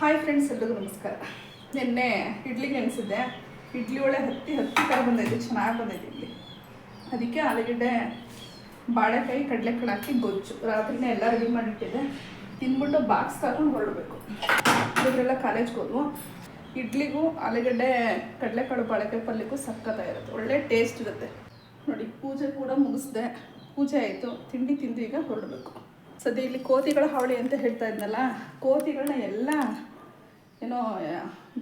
Hi friends ಎಲ್ಲರಿಗೂ ನಮಸ್ಕಾರ. ನಿನ್ನೆ ಇಡ್ಲಿಗೆ ನೆನೆಸಿದ್ದೆ. ಇಡ್ಲಿ ಒಳ್ಳೆ ಹತ್ತಿ ಹತ್ತಿ ಥರ ಬಂದೈತೆ, ಚೆನ್ನಾಗಿ ಬಂದೈತೆ ಇಡ್ಲಿ. ಅದಕ್ಕೆ ಆಲೂಗಡ್ಡೆ, ಬಾಳೆಕಾಯಿ, ಕಡಲೆಕಾಳು ಹಾಕಿ ಗೊಜ್ಜು. ರಾತ್ರಿನೇ ಎಲ್ಲ ರೆಡಿ ಮಾಡಿಟ್ಟಿದ್ದೆ. ತಿಂದ್ಬಿಟ್ಟು ಬಾಕ್ಸ್ ಹಾಕೊಂಡು ಹೊರಡಬೇಕು. ಇವರೆಲ್ಲ ಕಾಲೇಜ್ಗೆ ಹೋದ್ವು. ಇಡ್ಲಿಗೂ ಆಲೂಗಡ್ಡೆ, ಕಡಲೆಕಾಳು, ಬಾಳೆಕಾಯಿ ಪಲ್ಯಕ್ಕೂ ಸಕ್ಕತ್ತಾಗಿರುತ್ತೆ ಒಳ್ಳೆ ಟೇಸ್ಟ್ ಇರುತ್ತೆ. ನೋಡಿ, ಪೂಜೆ ಕೂಡ ಮುಗಿಸ್ದೆ. ಪೂಜೆ ಆಯಿತು. ತಿಂಡಿ ತಿಂದು ಈಗ ಹೊರಡಬೇಕು. ಸದ್ಯ ಇಲ್ಲಿ ಕೋತಿಗಳ ಹಾವಳಿ ಅಂತ ಹೇಳ್ತಾ ಇದ್ನಲ್ಲ, ಕೋತಿಗಳನ್ನ ಎಲ್ಲ ಏನೋ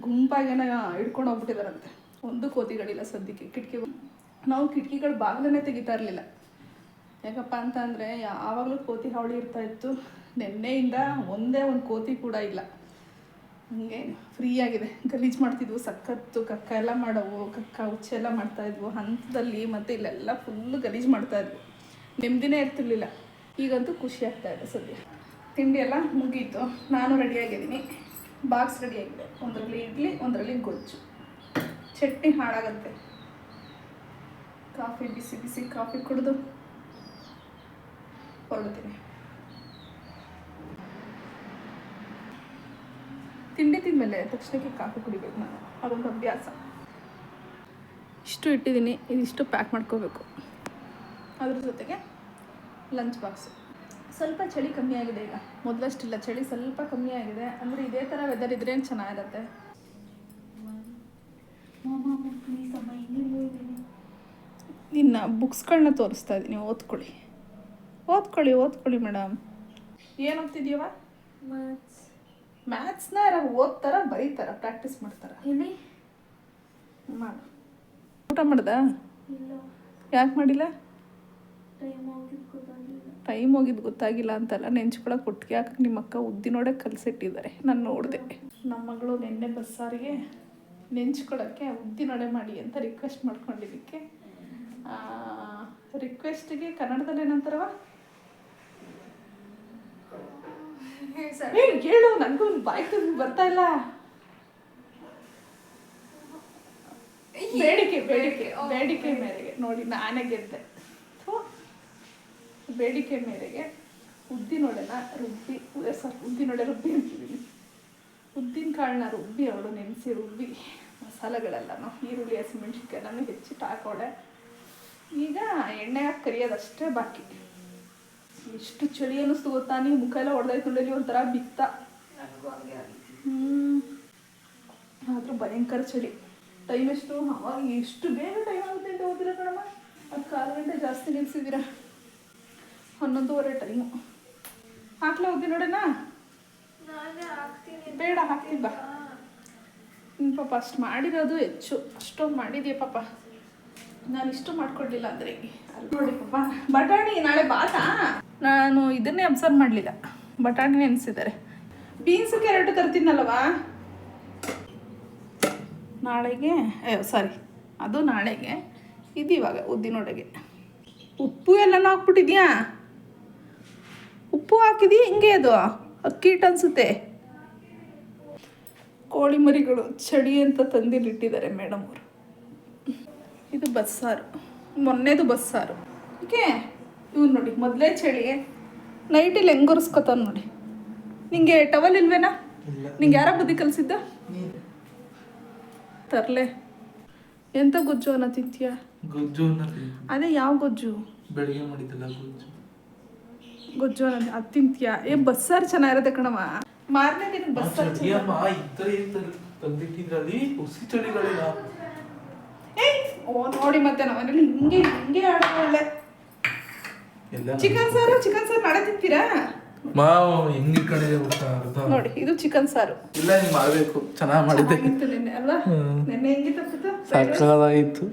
ಗುಂಪಾಗೇನೋ ಹಿಡ್ಕೊಂಡು ಹೋಗ್ಬಿಟ್ಟಿದಾರಂತೆ. ಒಂದು ಕೋತಿಗಳಿಲ್ಲ ಸದ್ಯಕ್ಕೆ, ಕಿಟಕಿ. ನಾವು ಕಿಟಕಿಗಳು ಬಾಗಿಲನ್ನೇ ತೆಗಿತಾ ಇರಲಿಲ್ಲ. ಯಾಕಪ್ಪ ಅಂತ ಅಂದರೆ ಯಾವಾಗಲೂ ಕೋತಿ ಹಾವಳಿ ಇರ್ತಾ ಇತ್ತು. ನಿನ್ನೆಯಿಂದ ಒಂದೇ ಒಂದು ಕೋತಿ ಕೂಡ ಇಲ್ಲ. ಹಂಗೆ ಫ್ರೀ ಆಗಿದೆ. ಗಲೀಜು ಮಾಡ್ತಿದ್ವು ಸಖತ್ತು ಕಕ್ಕ ಎಲ್ಲ ಮಾಡವು, ಕಕ್ಕ ಹುಚ್ಚೆ ಎಲ್ಲ ಮಾಡ್ತಾಯಿದ್ವು ಹಂತದಲ್ಲಿ ಮತ್ತು ಇಲ್ಲೆಲ್ಲ ಫುಲ್ಲು ಗಲೀಜು ಮಾಡ್ತಾಯಿದ್ವು ನೆಮ್ಮದಿನೇ ಇರ್ತಿರ್ಲಿಲ್ಲ. ಈಗಂತೂ ಖುಷಿ ಆಗ್ತಾಯಿದೆ ಸದ್ಯ. ತಿಂಡಿ ಎಲ್ಲ ಮುಗೀತು. ನಾನು ರೆಡಿಯಾಗಿದ್ದೀನಿ ಬಾಕ್ಸ್ ರೆಡಿ ಆಗಿದೆ. ಒಂದರಲ್ಲಿ ಇಡ್ಲಿ, ಒಂದರಲ್ಲಿ ಗೊಜ್ಜು. ಚಟ್ನಿ ಹಾಳಾಗತ್ತೆ. ಕಾಫಿ, ಬಿಸಿ ಬಿಸಿ ಕಾಫಿ ಕುಡಿದು ಹೊರಡ್ತೀನಿ. ತಿಂಡಿ ತಿಂದಮೇಲೆ ತಕ್ಷಣಕ್ಕೆ ಕಾಫಿ ಕುಡಿಬೇಕು ನಾನು. ಅದೊಂದು ಅಭ್ಯಾಸ. ಇಷ್ಟು ಇಟ್ಟಿದ್ದೀನಿ, ಇದಿಷ್ಟು ಪ್ಯಾಕ್ ಮಾಡ್ಕೋಬೇಕು. ಅದ್ರ ಜೊತೆಗೆ ಲಂಚ್ ಬಾಕ್ಸು ಸ್ವಲ್ಪ ಚಳಿ ಕಮ್ಮಿ ಆಗಿದೆ ಈಗ. ಮೊದಲಷ್ಟಿಲ್ಲ ಚಳಿ ಸ್ವಲ್ಪ ಕಮ್ಮಿ ಆಗಿದೆ. ಅಂದರೆ ಇದೇ ಥರ ವೆದರ್ ಇದ್ರೆ ಚೆನ್ನಾಗಿರುತ್ತೆ? ಇನ್ನು ಬುಕ್ಸ್ಗಳನ್ನ ತೋರಿಸ್ತಾ ಇದ್ದೀನಿ ಓದ್ಕೊಳ್ಳಿ. ಓದ್ಕೊಳ್ಳಿ ಓದ್ಕೊಳ್ಳಿ ಮೇಡಮ್ ಏನು ಓದ್ತಿದ್ಯವ ಮ್ಯಾಥ್ಸ್ನ ಯಾರು ಓದ್ತಾರ ಬರೀತಾರ ಪ್ರಾಕ್ಟೀಸ್ ಮಾಡ್ತಾರ? ಮಾಡು. ಊಟ ಮಾಡ್ದ? ಇಲ್ಲ. ಯಾಕೆ ಮಾಡಿಲ್ಲ? ಟೈಮ್ ಹೋಗಿದ್ ಗೊತ್ತಾಗಿಲ್ಲ ಹೋಗಿದ್ದು ಗೊತ್ತಾಗಿಲ್ಲ ಅಂತಲ್ಲ ನೆಂಚ್ಕೊಳಕ್ಕೆ ಕೊಟ್ಟಿಗೆ ಹಾಕಕ್ಕೆ ನಿಮ್ಮ ಅಕ್ಕ ಉದ್ದಿನೋಡೆ ಕಲಸಿಟ್ಟಿದ್ದಾರೆ. ನಾನು ನೋಡಿದೆ. ನಮ್ಮ ಮಗಳು ನಿನ್ನೆ ಬಸ್ಸಾರಿಗೆ ನೆಂಚ್ಕೊಳಕ್ಕೆ ಉದ್ದಿನೊಡೆ ಮಾಡಿ ಅಂತ ರಿಕ್ವೆಸ್ಟ್ ಮಾಡ್ಕೊಂಡಿದ್ದಕ್ಕೆ. ರಿಕ್ವೆಸ್ಟಿಗೆ ಕನ್ನಡದಲ್ಲಿ ಏನಂತಾರವ ಏ, ಹೇಳು ನನಗೂ ಒಂದು ಬರ್ತಾ ಇಲ್ಲ. ಬೇಡಿಕೆ ಬೇಡಿಕೆ ಬೇಡಿಕೆ ಮೇರೆಗೆ. ನೋಡಿ ನಾನೇ ಗೆದ್ದೆ. ಬೇಡಿಕೆ ಮೇರೆಗೆ ಉದ್ದಿನೊಡೆನ ರುಬ್ಬಿ ಸಾರಿ ಉದ್ದಿನೊಡೆ ರುಬ್ಬಿ ಅಂತಿದ್ದೀನಿ ಉದ್ದಿನ ಕಾಳನ್ನ ರುಬ್ಬಿ, ಅವಳು ನೆನೆಸಿ ರುಬ್ಬಿ, ಮಸಾಲೆಗಳೆಲ್ಲನೂ, ಈರುಳ್ಳಿ ಹಸಿಮೆಣ್ಸಿನ್ಕಾಯೆಲ್ಲನೂ ಹೆಚ್ಚಿಟ್ಟು ಹಾಕೋಡೆ ಈಗ ಎಣ್ಣೆ ಹಾಕಿ ಕರಿಯೋದಷ್ಟೇ ಬಾಕಿ. ಎಷ್ಟು ಚಳಿ ಅನ್ನಿಸ್ತು ಗೊತ್ತಾ? ನೀವು ಮುಖ ಎಲ್ಲ ಹೊಡೆದಾಯ್ತು ನೋಡಿ ಒಂಥರ ಬಿತ್ತ. ಹ್ಮ್. ಆದ್ರೂ ಭಯಂಕರ ಚಳಿ. ಟೈಮ್ ಎಷ್ಟು? ಅವಾಗ ಎಷ್ಟು ಬೇಗ ಟೈಮ್ ಆಗುತ್ತೆ ಅಂತ ಹೋದಿರ ಕಣಮ್ಮ. ಅದು ಕಾಲು ಗಂಟೆ ಜಾಸ್ತಿ ನಿಲ್ಸಿದ್ದೀರಾ ಹನ್ನೊಂದುವರೆ ಟೈಮು ಹಾಕ್ಲಾ ಹೋಗಿ ನೋಡೋಣ ನಾನೇ ಹಾಕ್ತೀನಿ. ಬೇಡ ಹಾಕ್ತೀನಿ ಬಾ. ಹ್ಞೂ ಪಾಪ ಅಷ್ಟು ಮಾಡಿರೋದು ಹೆಚ್ಚು. ಅಷ್ಟೊಂದು ಮಾಡಿದ್ಯಾ ಪಾಪ? ನಾನು ಇಷ್ಟು ಮಾಡ್ಕೊಡ್ಲಿಲ್ಲ ಅಂದ್ರೆ. ಅಲ್ಲಿ ನೋಡಿ ಪಾಪ. ಬಟಾಣಿ ನಾಳೆ ಬಾತಾ? ನಾನು ಇದನ್ನೇ ಅಬ್ಸರ್ವ್ ಮಾಡಲಿಲ್ಲ. ಬಟಾಣಿ ನೆನೆಸಿದ್ದಾರೆ ಬೀನ್ಸ್ ಕ್ಯಾರೆಟ್ ತರ್ತೀನಲ್ವಾ? ನಾಳೆಗೆ ಅಯ್ಯೋ ಸಾರಿ ಅದು ನಾಳೆಗೆ. ಇದು ಇವಾಗ ಉದ್ದಿನೊಡೆಗೆ ಉಪ್ಪು ಎಲ್ಲನೂ ಹಾಕ್ಬಿಟ್ಟಿದ್ಯಾ? ಉಪ್ಪು ಹಾಕಿದೀ? ಹಿಂಗೆ ಅದು. ಅಕ್ಕಿ ಹಿಟ್ಟು ಅನ್ಸುತ್ತೆ. ಕೋಳಿ ಮರಿಗಳು ಚಳಿ ಅಂತ ತಂದಿಲ್ಲಿಟ್ಟಿದ್ದಾರೆ ಮೇಡಮ್ ಅವರು. ಇದು ಬಸ್ಸಾರು. ಮೊನ್ನೆದು ಬಸ್ಸಾರು. ಓಕೆ ಇವ್ನು ನೋಡಿ ಮೊದಲೇ ಚಳಿ. ನೈಟ್ ಹೆಂಗೆ ಒರೆಸ್ಕೊತಾನ ನೋಡಿ. ನಿಂಗೆ ಟವಲ್ ಇಲ್ವೇನಾ? ನಿಂಗೆ ಯಾರ ಬುದ್ಧಿ ಕಲಿಸಿದ್ದ? ತರ್ಲೆ. ಎಂತ ಗೊಜ್ಜು ಅನ್ನ ತಿಂತೀಯ ಗೊಜ್ಜು ಅದೇ ಯಾವ ಗೊಜ್ಜು? ಬೆಳಿಗ್ಗೆ ಮಾಡಿದ್ದಲ್ಲ ಗೊಜ್ಜು. ಗೊಜ್ಜು ಅನ್ನೋದು ಅದು ತಿಂತೀಯ? ಏ ಬಸ್ಸಾರು ಚೆನ್ನಾಗಿರುತ್ತೆ ಕಣವ ಮಾರನೇ ದಿನ ಬಸ್ಸಾರು ತಂದಿಟ್ಟಿದ್ರಲ್ಲಿ ಹುಸಿ ಚಳಿಗಳಿಲ್ಲ. ಏಯ್ ಓ ನೋಡಿ ಮತ್ತೆ ನಾವಲ್ಲಿ ಹಿಂಗೆ ಹಿಂಗೆ ಆಡ್ಕೊಳ್ಳೆ ಚಿಕನ್ ಸಾರು ಚಿಕನ್ ಸಾರು ನಾಳೆ ತಿಂತೀರಾ? ಮಾವು ಹೆಂಗ್ ಕಡೆ ನೋಡಿ ಇದು ಚಿಕನ್ ಸಾರು. ಇಲ್ಲ ಹಿಂಗ್ ಮಾಡ್ಬೇಕು. ಚೆನ್ನಾಗ್ ಮಾಡಿದ್ದೆ ಅಲ್ವಾ. ನಿನ್ನೆ ಹೆಂಗಿತ್ತು ಸಕ್ಕದಾಗಿತ್ತು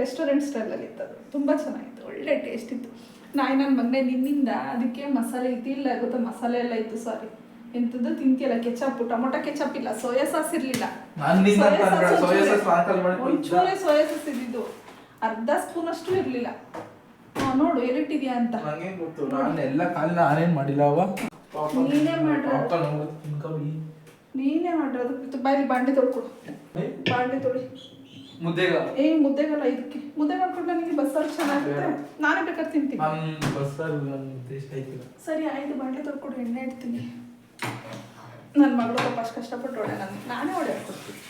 ರೆಸ್ಟೋರೆಂಟ್ ಸ್ಟೈಲಲ್ಲಿ ಇತ್ತು ಅದು ತುಂಬ ಚೆನ್ನಾಗಿತ್ತು. ಒಳ್ಳೆ ಟೇಸ್ಟ್ ಇತ್ತು. ನಾಯಿ ನನ್ನ ಮಗನೆ ನಿನ್ನಿಂದ ಅದಕ್ಕೆ ಮಸಾಲೆ ಇಲ್ಲ ಗೊತ್ತಾ ಮಸಾಲೆ ಎಲ್ಲ ಇತ್ತು ಸಾರಿ ಎಂತದ್ದು ತಿಂತಿಯಲ್ಲ ಕೆಚಪ್ ಟೊಮೊಟೊ ಕೆಚಪ್ ಇಲ್ಲ ಸೋಯಾ ಸಾಸ್ ಇರಲಿಲ್ಲ. ಒಂಚೂರೇ ಸೋಯಾ ಸಾಸ್ ಇದ್ದಿದ್ದು. ಅರ್ಧ ಸ್ಪೂನ್ ಅಷ್ಟು ಇರಲಿಲ್ಲ. ನೋಡು ಎಲ್ಲಿಟ್ಟಿದ್ಯಾ ಅಂತ. ಗೊತ್ತು ನಾನು ಎಲ್ಲ ಖಾಲಿ ನಾನೇನ್ ಮಾಡಿಲ್ಲ ಅವ ನೀನೇ ಮಾಡಿರೋದು. ನೀನೇ ಮಾಡಿರೋದು. ಬಾಯಲ್ಲಿ ಬಾಂಡೆ ತೊಳ್ಕೊಡು. ಬಾಂಡೆ ತೊಳಿ. ಮುದ್ದೆಗ ಏ ಮುದ್ದೆಗಲ್ಲ ಇದಕ್ಕೆ ಮುದ್ದೆ ಮಾಡ್ಕೊಂಡು ನನಗೆ ಬಸ್ಸಾರು ಚೆನ್ನಾಗಿರುತ್ತೆ. ನಾನೇ ಬೇಕಾದ್ರೆ ತಿಂತೀನಿ. ನನ್ ಬಸ್ಸಲ್ಲಿ ನನ್ ಟೇಸ್ಟ್ ಆಯ್ತಿಲ್ಲ. ಸರಿ ಆಯ್ತು ಬಾಂಡೆ ತೊಳ್ಕೊಡು ಎಣ್ಣೆ ಇಡ್ತೀನಿ. ನನ್ನ ಮಗಳು ಪಾಪ ಅಷ್ಟು ಕಷ್ಟಪಟ್ಟು ಹೊಡೆ ನಾನು ನಾನೇ ಹೊಡೆ ಕೊಡ್ತೀನಿ.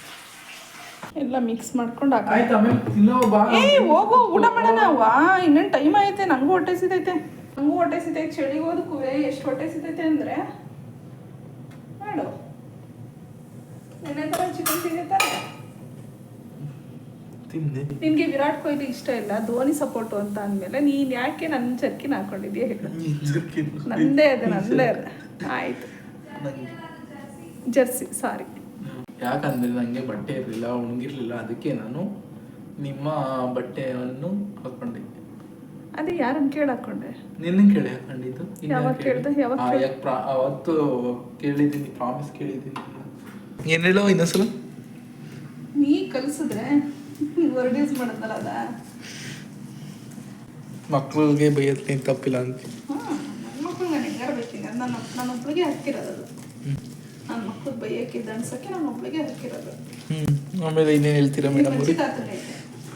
ಎಲ್ಲ ಮಿಕ್ಸ್ ಮಾಡ್ಕೊಂಡು ಆಯ್ತು ಆಮೇಲೆ ತಿನ್ನೋ ಬಾ ಏ ಹೋಗು ಊಟ ಮಾಡೋಣ. ವಾ ಇನ್ನೇನು ಟೈಮ್ ಐತೆ ನನಗೂ ಹೊಟ್ಟೆ ಸಿದೈತೆ ನನಗೂ ಹೊಟ್ಟೆ ಸಿದೈತೆ ಚಳಿಗೆ ಹೋದಕ್ಕೂ ಎಷ್ಟು ಹೊಟ್ಟೆ ಸಿದೈತೆ ಅಂದರೆ? ಮಾಡು. ನೆನೆ ಥರ ಚಿಕನ್ ನಿನಗೆ ವಿರಾಟ್ ಕೊಹ್ಲಿ ಇಷ್ಟ ಇಲ್ಲ ಧೋನಿ ಸಪೋರ್ಟು ಅಂತ ಅಂದ್ಮೇಲೆ ನೀನ್ ಯಾಕೆ ನನ್ನ ಚರ್ಕಿನ ಹಾಕೊಂಡಿದ್ಯಾ ಹೇಳು. ನಂದೇ ಅದು ನಂದೇ ಅದ. ಆಯ್ತು. Jersey sorry. ಯಾಕಂದ್ರೆ ನಂಗೆ ಬಟ್ಟೆ ಇರಲಿಲ್ಲ ಒಣಗಿರ್ಲಿಲ್ಲ ಅದಕ್ಕೆ ನಾನು ನಿಮ್ಮ ಬಟ್ಟೆಯನ್ನು ಹಾಕೊಂಡಿದ್ದೆ. ಅದೇ ಯಾರನ್ನ ಕೇಳಿ ಹಾಕೊಂಡೆ? ನಿನ್ನ ಕೇಳಿ ಹಾಕೊಂಡಿದ್ದು? ಯಾವಾಗ ಕೇಳಿ? ಕೇಳ್ದೆ? ಯಾವಾಗ ಅವತ್ತು ಕೇಳಿದ್ದೀನಿ ಪ್ರಾಮಿಸ್ ಕೇಳಿದ್ದೀನಿ. ಏನ್ ಹೇಳೋ ಇನ್ನೊಂದ್ಸಲ? ನೀ ಕಲಿಸಿದ್ರೆ ಅದ ಮಕ್ಳಿಗೆ ಬೈಯೋದ್ಕೆ ತಪ್ಪಿಲ್ಲ ಅಂತ. ಹ್ಞೂ ಮಕ್ಳು ನಾನು ನನ್ನ ನನ್ನ ಹಾಕಿರೋದು ಮಕ್ಳಿಗೆ ಬೈಯಕ್ಕೆ ದಂಡ್ಸಕ್ಕೆ ನಾನು ಒಬ್ಳಿಗೆ ಹಾಕಿರೋದು ಹ್ಮ್ ಆಮೇಲೆ ಇನ್ನೇನು ಹೇಳ್ತೀರಾ ಮೇಡಮ್ ಅವ್ರಿ?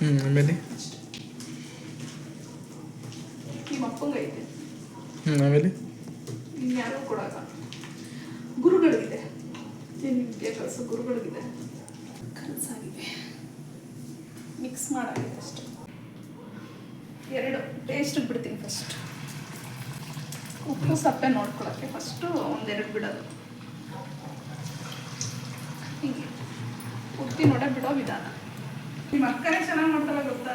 ಹ್ಮ್ ಆಮೇಲೆ? ನಿಮ್ಮ ಅಪ್ಪಂಗೆ ಐತೆ. ಹ್ಮ್ ಆಮೇಲೆ? ಇನ್ಯಾರೋ ಕೊಡಾಗ ಗುರುಗಳಿಗಿದೆ ಕೆಲಸ ಕಲಿಸೋ ಗುರುಗಳಿಗಿದೆ? ಕನಸಾಗಿದೆ ಮಿಕ್ಸ್ ಮಾಡಾಗಿದೆ ಫಸ್ಟ್ ಎರಡು ಟೇಸ್ಟ್ ಬಿಡ್ತೀನಿ ಫಸ್ಟ್ ಉಪ್ಪು ಸಪ್ಪೆ ನೋಡ್ಕೊಳಕ್ಕೆ ಫಸ್ಟು ಒಂದೆರಡು ಬಿಡೋದು. ಹೀಗೆ. ಉತ್ತಿ ನೋಡ ಬಿಡೋ ವಿಧಾನ. ನಿಮ್ಮ ಅಕ್ಕನೇ ಚೆನ್ನಾಗಿ ಮಾಡ್ತಾರ ಗೊತ್ತಾ?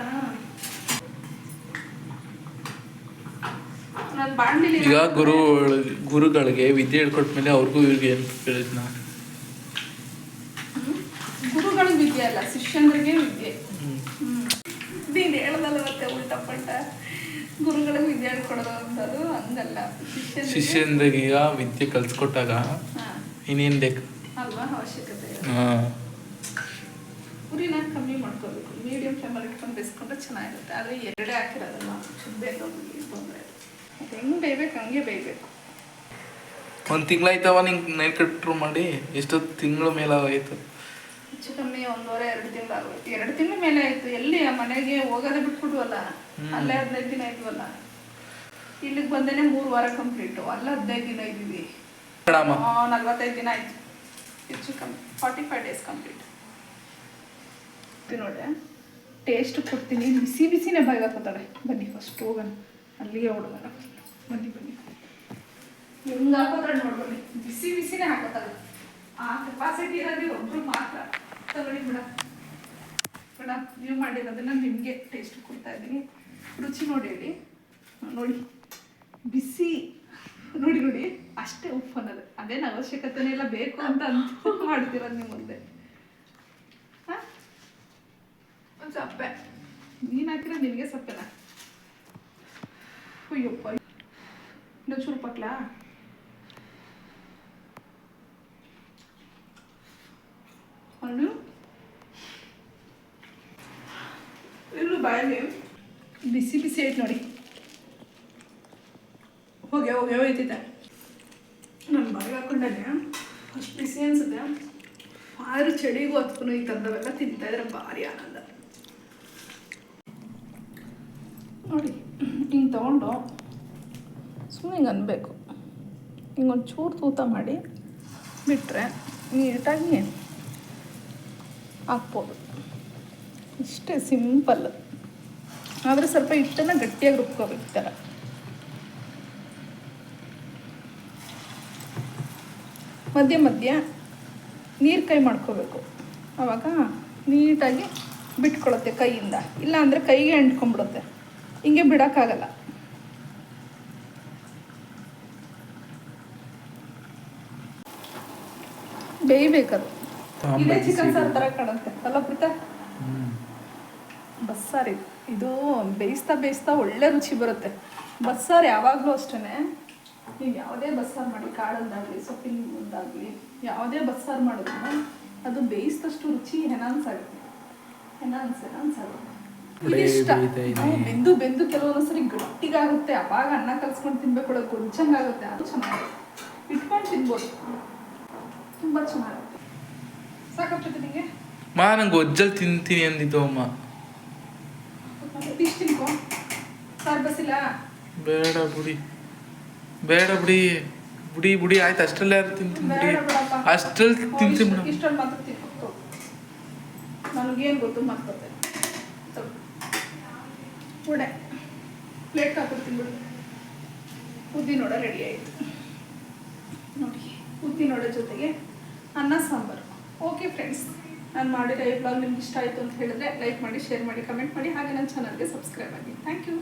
ಈಗ ಗುರು ಗುರುಗಳಿಗೆ ವಿದ್ಯೆ ಹೇಳ್ಕೊಟ್ಮೇಲೆ ಅವ್ರಿಗೂ ಇವ್ರಿಗೆ ಏನು ಹೇಳಿದ್ನ? ಗುರುಗಳಿಗೆ ವಿದ್ಯೆ ಅಲ್ಲ ಶಿಷ್ಯಂದ್ರಿಗೆ ವಿದ್ಯೆ. ಮತ್ತೆ ಉಲ್ಟಾ ಪಲ್ಟ. ಗುರುಗಳಿಗೆ ವಿದ್ಯೆ ಹೇಳ್ಕೊಡೋದು ಅಂತದು ಹಂಗಲ್ಲ ಶಿಷ್ಯಂದ್ರಿಗೆ ಈಗ ವಿದ್ಯೆ ಕಲ್ಸ್ಕೊಟ್ಟಾಗ ಇನ್ನೇನ್ ಬೇಕು? ಅಲ್ವಾ ಅವಶ್ಯಕತೆ ಗುರಿನ ಹಾಂ. ಉರಿನ ಕಮ್ಮಿ ಮಾಡ್ಕೋಬೇಕು. ಮೀಡಿಯಂ ಫ್ಲೇಮಲ್ಲಿ ಇಟ್ಕೊಂಡು ಬೇಯಿಸ್ಕೊಂಡ್ರೆ ಚೆನ್ನಾಗಿರುತ್ತೆ. ಆದರೆ ಎರಡೇ ಹಾಕಿರೋದಲ್ಲ ಬೇಗ ತೊಂದರೆ ಹೆಂಗೆ ಬೇಯ್ಬೇಕು ಹಂಗೆ ಬೇಯ್ಬೇಕು. ಒಂದು ತಿಂಗಳಾಯ್ತವ ನಿಂಗೆ ನೈಟ್ ಕಟ್ರು ಮಾಡಿ? ಎಷ್ಟೊತ್ತು ತಿಂಗಳ ಮೇಲೆ ಆಯ್ತು ಹೆಚ್ಚು ಕಮ್ಮಿ ಒಂದೂವರೆ ಎರಡು ತಿಂಗಳು ಆಗೋಯ್ತು ಎರಡು ತಿಂಗಳ ಮೇಲೆ ಆಯ್ತು. ಎಲ್ಲಿ ಆ ಮನೆಗೆ ಹೋಗೋದೇ ಬಿಟ್ಬಿಟ್ವಲ್ಲ. ಅಲ್ಲೇ ಹದಿನೈದು ದಿನ ಇದ್ವಲ್ಲ. ಇಲ್ಲಿಗೆ ಬಂದೇನೆ ಮೂರು ವಾರ ಕಂಪ್ಲೀಟು ಅಲ್ಲ ಹದಿನೈದು ದಿನ ಇದ್ದೀವಿ. ನಲ್ವತ್ತೈದು ದಿನ ಆಯ್ತು. ಹೆಚ್ಚು ಕಮ್ಮಿ ಫಾರ್ಟಿ ಫೈವ್ ಡೇಸ್ ಕಂಪ್ಲೀಟ್ ನೋಡಿ ಟೇಸ್ಟ್ ಕೊಡ್ತೀನಿ. ಬಿಸಿ ಬಿಸಿನೇ ಬಾಯಿಗೆ ಹಾಕೋತಾಳೆ ಬನ್ನಿ ಫಸ್ಟ್ ಹೋಗೋಣ. ಅಲ್ಲಿಗೆ ಹುಡುಗನ. ಬನ್ನಿ ಬನ್ನಿ. ಹೆಂಗ್ ಹಾಕೋತಾಳೆ ನೋಡ್ಬನ್ನಿ. ಬಿಸಿ ಬಿಸಿನೇ ಹಾಕೋತಾಳೆ ಆ ಕೆಪಾಸಿಟಿ ಇರೋದು ಒಬ್ರು ಮಾತ್ರ. ತಗೊಳ್ಳಿ ಮೇಡಮ್. ಮೇಡಮ್, ನೀವು ಮಾಡಿರೋದನ್ನ ನಿಮಗೆ ಟೇಸ್ಟ್ ಕೊಡ್ತಾ ಇದ್ದೀನಿ. ರುಚಿ ನೋಡಿ ಹೇಳಿ. ನೋಡಿ, ಬಿಸಿ, ನೋಡಿ ನೋಡಿ, ಅಷ್ಟೇ ಉಪ್ಪು ಅನ್ನೋದು. ಅದೇನು ಅವಶ್ಯಕತೆನೇ ಇಲ್ಲ, ಬೇಕು ಅಂತ ಅಂತ ಮಾಡ್ತಿರೋದು ನಿಮ್ಮ ಮುಂದೆ? ಒಂದ್ ಸಪ್ಪೆ. ನೀನು ಹಾಕಿರೋ ನಿನಗೆ ಸಪ್ಪೆನಾ? ಅಯ್ಯಪ್ಪ. ಇನ್ನೊಂದು ಚೂರು ಪಟ್ಲಾ ಹಣ್ಣು ಇನ್ನು ಬಾಯಲ್ಲಿ ಬಿಸಿ ಬಿಸಿ ಐತೆ ನೋಡಿ. ಹೋಗಿ ಹೋಗಿ, ಹೋಯ್ತಿದ್ದೆ. ನಾನು ಬಾಯಿಗೆ ಹಾಕೊಂಡೆ ಅಷ್ಟು ಬಿಸಿ ಅನ್ಸುತ್ತೆ. ಆರು ಚಳಿಗೂ ಹೊತ್ಕೊಂಡು ಈ ಥರದವೆಲ್ಲ ತಿಂತಾ ಇದ್ರೆ, ಭಾರಿ ಆನಂದ. ನೋಡಿ, ಹಿಂಗೆ ತಗೊಂಡು ಸುಮ್ಮನೆ ಹಿಂಗೆ ಅನ್ಬೇಕು. ಹಿಂಗೊಂದು ಚೂರು ತೂತ ಮಾಡಿ ಬಿಟ್ಟರೆ ನೀಟಾಗಿ ಹಾಕ್ಬೋದು. ಇಷ್ಟೇ ಸಿಂಪಲ್. ಆದರೆ ಸ್ವಲ್ಪ ಹಿಟ್ಟನ್ನು ಗಟ್ಟಿಯಾಗಿ ರುಬ್ಕೋಬೇಕು ಥರ ಮಧ್ಯ ಮಧ್ಯ ನೀರು ಕೈ ಮಾಡ್ಕೋಬೇಕು. ಆವಾಗ ನೀಟಾಗಿ ಬಿಟ್ಕೊಳತ್ತೆ ಕೈಯಿಂದ. ಇಲ್ಲ ಅಂದರೆ ಕೈಗೆ ಅಂಟ್ಕೊಂಡ್ಬಿಡುತ್ತೆ. ಹಿಂಗೆ ಬಿಡೋಕ್ಕಾಗಲ್ಲ. ಬೇಯ್ಬೇಕದು. ಇದೇ ಚಿಕನ್ ಸಾರು ಥರ ಕಾಣುತ್ತೆ. ಅಲ್ಲ ಪ್ರೀತ ಬಸ್ಸಾರು ಇದು ಬೇಯಿಸ್ತಾ ಬೇಯಿಸ್ತಾ ಒಳ್ಳೆ ರುಚಿ ಬರುತ್ತೆ. ಬಸ್ಸಾರು ಯಾವಾಗಲೂ ಅಷ್ಟೇ ನೀವು ಯಾವುದೇ ಬಸ್ಸಾರು ಮಾಡಿ ಕಾಳದ್ದಾಗಲಿ ಸೊಪ್ಪಿನದ್ದಾಗಲಿ ಯಾವುದೇ ಬಸ್ಸಾರು ಮಾಡಿದ್ರು ಅದು ಬೇಯಿಸಿದಷ್ಟು ರುಚಿ ಎನಾನ್ಸ್ ಆಗುತ್ತೆ. ಎನಾನ್ಸ್ ಎನಾನ್ಸ್ ಆಗುತ್ತೆ. ಇದಿಷ್ಟ. ಬೆಂದು ಬೆಂದು ಕೆಲವೊಂದ್ಸರಿ ಗಟ್ಟಿಗಾಗುತ್ತೆ. ಅವಾಗ ಅನ್ನ ಕಲ್ಸ್ಕೊಂಡು ತಿನ್ಬೇಕು ಕೊಂಚಂಗಾಗುತ್ತೆ ಗೊಂಚಂಗಾಗುತ್ತೆ ಅದು ಚೆನ್ನಾಗಿರುತ್ತೆ. ಇಟ್ಕೊಂಡು ತಿನ್ಬೋದು. ತುಂಬ ಚೆನ್ನಾಗಿರುತ್ತೆ. ಸಾಕಪ್ಪ ನಿಮಗೆ ಮಾ ನಂಗೆ ಒಜ್ಜಲ್ ತಿಂತೀನಿ ಅಂದಿದ್ದು ಅಮ್ಮ ಡಿಶ್ ತಿನ್ಕೋ ಸಾರು ಬಸಿಲ್ಲ ಬೇಡ ಬಿಡಿ. ಬೇಡ ಬಿಡಿ. ಬುಡಿ ಬುಡಿ. ಆಯ್ತು ಅಷ್ಟರಲ್ಲೇ ಯಾರು ತಿಂತೀನಿ ಬಿಡಿ ಅಷ್ಟರಲ್ಲಿ ತಿಂತೀನಿ ಮೇಡಮ್ ಇಷ್ಟೊಂದು ಮಾತ್ರ ತಿನ್ಬೇಕು ನನಗೇನು ಗೊತ್ತು ಮರ್ತದೆ ಉಡೆ. ಪ್ಲೇಟ್ ಹಾಕಿರ್ತೀನಿ ಬಿಡು. ಉದ್ದಿನ ನೋಡ ರೆಡಿ ಆಯಿತು. ನೋಡಿ ಉದ್ದಿನ ವಡೆ ಜೊತೆಗೆ ಅನ್ನ ಸಾಂಬಾರು. ಓಕೆ ಫ್ರೆಂಡ್ಸ್ ನಾನು ಮಾಡಿರೋ ಈ ಬ್ಲಾಗ್ ನಿಮ್ಗೆ ಇಷ್ಟ ಆಯಿತು ಅಂತ ಹೇಳಿದ್ರೆ ಲೈಕ್ ಮಾಡಿ ಶೇರ್ ಮಾಡಿ ಕಮೆಂಟ್ ಮಾಡಿ. ಹಾಗೆ ನನ್ನ ಚಾನಲ್ಗೆ ಸಬ್ಸ್ಕ್ರೈಬ್ ಆಗಿ. Thank you